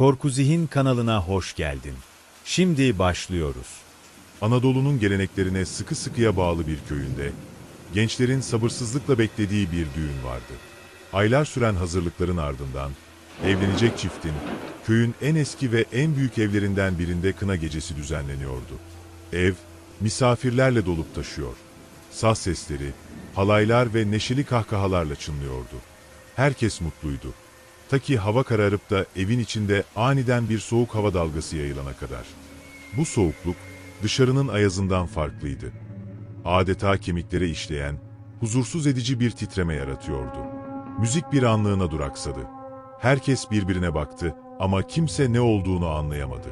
Korku Zihin kanalına hoş geldin. Şimdi başlıyoruz. Anadolu'nun geleneklerine sıkı sıkıya bağlı bir köyünde, gençlerin sabırsızlıkla beklediği bir düğün vardı. Aylar süren hazırlıkların ardından, evlenecek çiftin, köyün en eski ve en büyük evlerinden birinde kına gecesi düzenleniyordu. Ev, misafirlerle dolup taşıyor. Saz sesleri, halaylar ve neşeli kahkahalarla çınlıyordu. Herkes mutluydu. Ta ki hava kararıp da evin içinde aniden bir soğuk hava dalgası yayılana kadar. Bu soğukluk dışarının ayazından farklıydı. Adeta kemiklere işleyen, huzursuz edici bir titreme yaratıyordu. Müzik bir anlığına duraksadı. Herkes birbirine baktı ama kimse ne olduğunu anlayamadı.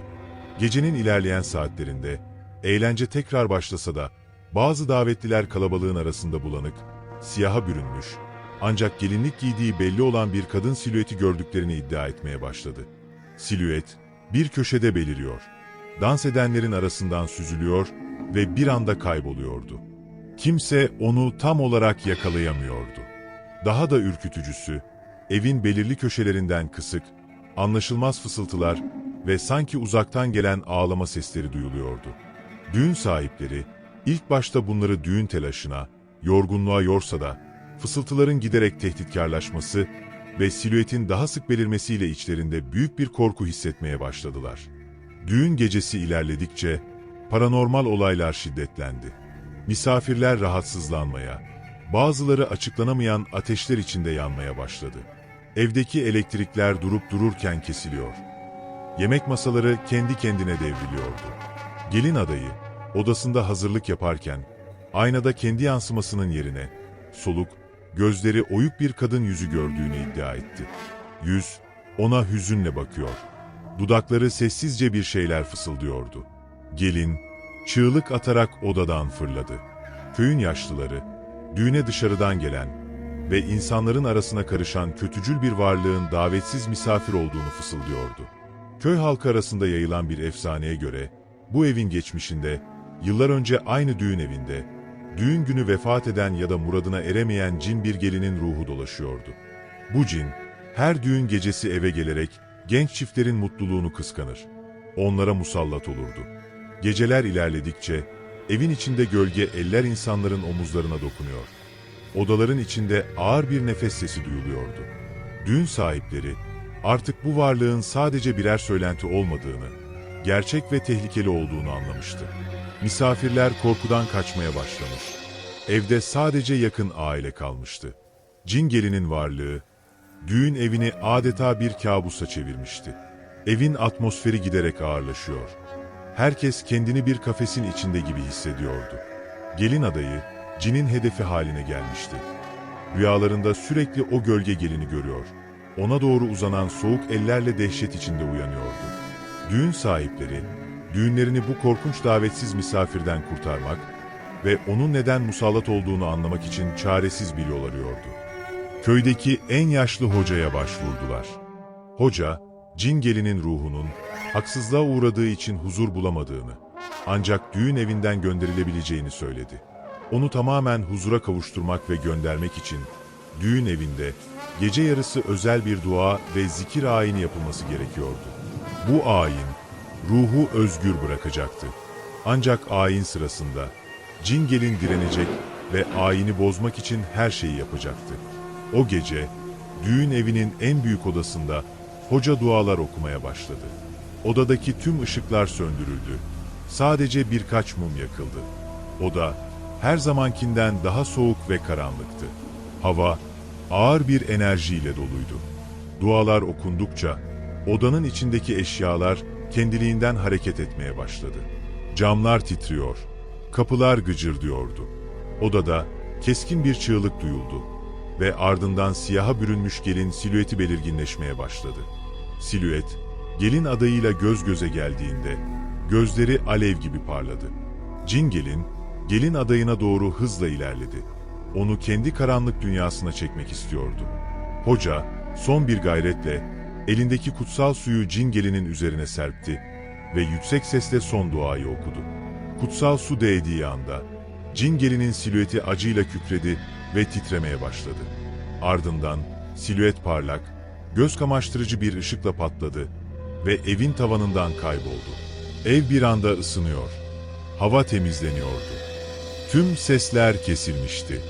Gecenin ilerleyen saatlerinde eğlence tekrar başlasa da bazı davetliler kalabalığın arasında bulanık, siyaha bürünmüş, ancak gelinlik giydiği belli olan bir kadın silüeti gördüklerini iddia etmeye başladı. Silüet bir köşede beliriyor. Dans edenlerin arasından süzülüyor ve bir anda kayboluyordu. Kimse onu tam olarak yakalayamıyordu. Daha da ürkütücüsü, evin belirli köşelerinden kısık, anlaşılmaz fısıltılar ve sanki uzaktan gelen ağlama sesleri duyuluyordu. Düğün sahipleri, ilk başta bunları düğün telaşına, yorgunluğa yorsa da, fısıltıların giderek tehditkarlaşması ve silüetin daha sık belirmesiyle içlerinde büyük bir korku hissetmeye başladılar. Düğün gecesi ilerledikçe paranormal olaylar şiddetlendi. Misafirler rahatsızlanmaya, bazıları açıklanamayan ateşler içinde yanmaya başladı. Evdeki elektrikler durup dururken kesiliyor. Yemek masaları kendi kendine devriliyordu. Gelin adayı odasında hazırlık yaparken aynada kendi yansımasının yerine soluk, gözleri oyuk bir kadın yüzü gördüğünü iddia etti. Yüz ona hüzünle bakıyor. Dudakları sessizce bir şeyler fısıldıyordu. Gelin, çığlık atarak odadan fırladı. Köyün yaşlıları, düğüne dışarıdan gelen ve insanların arasına karışan kötücül bir varlığın davetsiz misafir olduğunu fısıldıyordu. Köy halkı arasında yayılan bir efsaneye göre, bu evin geçmişinde, yıllar önce aynı düğün evinde, düğün günü vefat eden ya da muradına eremeyen cin bir gelinin ruhu dolaşıyordu. Bu cin, her düğün gecesi eve gelerek genç çiftlerin mutluluğunu kıskanır. Onlara musallat olurdu. Geceler ilerledikçe evin içinde gölge eller insanların omuzlarına dokunuyor. Odaların içinde ağır bir nefes sesi duyuluyordu. Düğün sahipleri artık bu varlığın sadece birer söylenti olmadığını, gerçek ve tehlikeli olduğunu anlamıştı. Misafirler korkudan kaçmaya başlamış. Evde sadece yakın aile kalmıştı. Cin gelinin varlığı, düğün evini adeta bir kabusa çevirmişti. Evin atmosferi giderek ağırlaşıyor. Herkes kendini bir kafesin içinde gibi hissediyordu. Gelin adayı, cinin hedefi haline gelmişti. Rüyalarında sürekli o gölge gelini görüyor. Ona doğru uzanan soğuk ellerle dehşet içinde uyanıyordu. Düğün sahipleri, düğünlerini bu korkunç davetsiz misafirden kurtarmak ve onun neden musallat olduğunu anlamak için çaresiz bir yol arıyordu. Köydeki en yaşlı hocaya başvurdular. Hoca, cin gelinin ruhunun haksızlığa uğradığı için huzur bulamadığını, ancak düğün evinden gönderilebileceğini söyledi. Onu tamamen huzura kavuşturmak ve göndermek için düğün evinde gece yarısı özel bir dua ve zikir ayini yapılması gerekiyordu. Bu ayin ruhu özgür bırakacaktı. Ancak ayin sırasında cin gelin direnecek ve ayini bozmak için her şeyi yapacaktı. O gece düğün evinin en büyük odasında hoca dualar okumaya başladı. Odadaki tüm ışıklar söndürüldü. Sadece birkaç mum yakıldı. Oda her zamankinden daha soğuk ve karanlıktı. Hava ağır bir enerjiyle doluydu. Dualar okundukça odanın içindeki eşyalar kendiliğinden hareket etmeye başladı. Camlar titriyor, kapılar gıcırdıyordu. Odada keskin bir çığlık duyuldu ve ardından siyaha bürünmüş gelin silüeti belirginleşmeye başladı. Silüet, gelin adayıyla göz göze geldiğinde gözleri alev gibi parladı. Cin gelin, gelin adayına doğru hızla ilerledi. Onu kendi karanlık dünyasına çekmek istiyordu. Hoca, son bir gayretle elindeki kutsal suyu cin gelinin üzerine serpti ve yüksek sesle son duayı okudu. Kutsal su değdiği anda, cin gelinin silüeti acıyla kükredi ve titremeye başladı. Ardından silüet parlak, göz kamaştırıcı bir ışıkla patladı ve evin tavanından kayboldu. Ev bir anda ısınıyor. Hava temizleniyordu. Tüm sesler kesilmişti.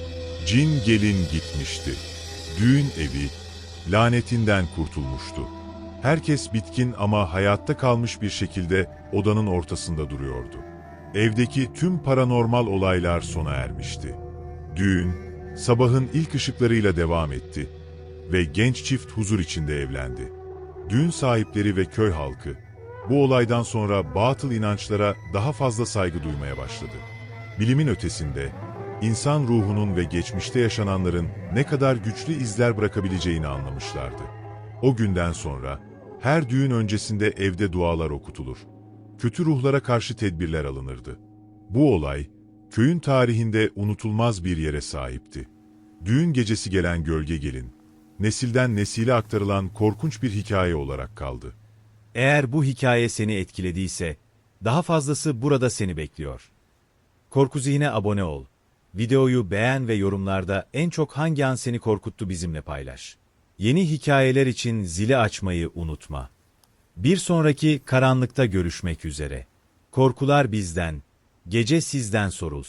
Cin gelin gitmişti. Düğün evi lanetinden kurtulmuştu. Herkes bitkin ama hayatta kalmış bir şekilde odanın ortasında duruyordu. Evdeki tüm paranormal olaylar sona ermişti. Düğün, sabahın ilk ışıklarıyla devam etti ve genç çift huzur içinde evlendi. Düğün sahipleri ve köy halkı, bu olaydan sonra batıl inançlara daha fazla saygı duymaya başladı. Bilimin ötesinde, insan ruhunun ve geçmişte yaşananların ne kadar güçlü izler bırakabileceğini anlamışlardı. O günden sonra, her düğün öncesinde evde dualar okutulur. Kötü ruhlara karşı tedbirler alınırdı. Bu olay, köyün tarihinde unutulmaz bir yere sahipti. Düğün gecesi gelen gölge gelin, nesilden nesile aktarılan korkunç bir hikaye olarak kaldı. Eğer bu hikaye seni etkilediyse, daha fazlası burada seni bekliyor. Korku Zihne abone ol. Videoyu beğen ve yorumlarda en çok hangi an seni korkuttu bizimle paylaş. Yeni hikayeler için zili açmayı unutma. Bir sonraki karanlıkta görüşmek üzere. Korkular bizden, gece sizden sorulsun.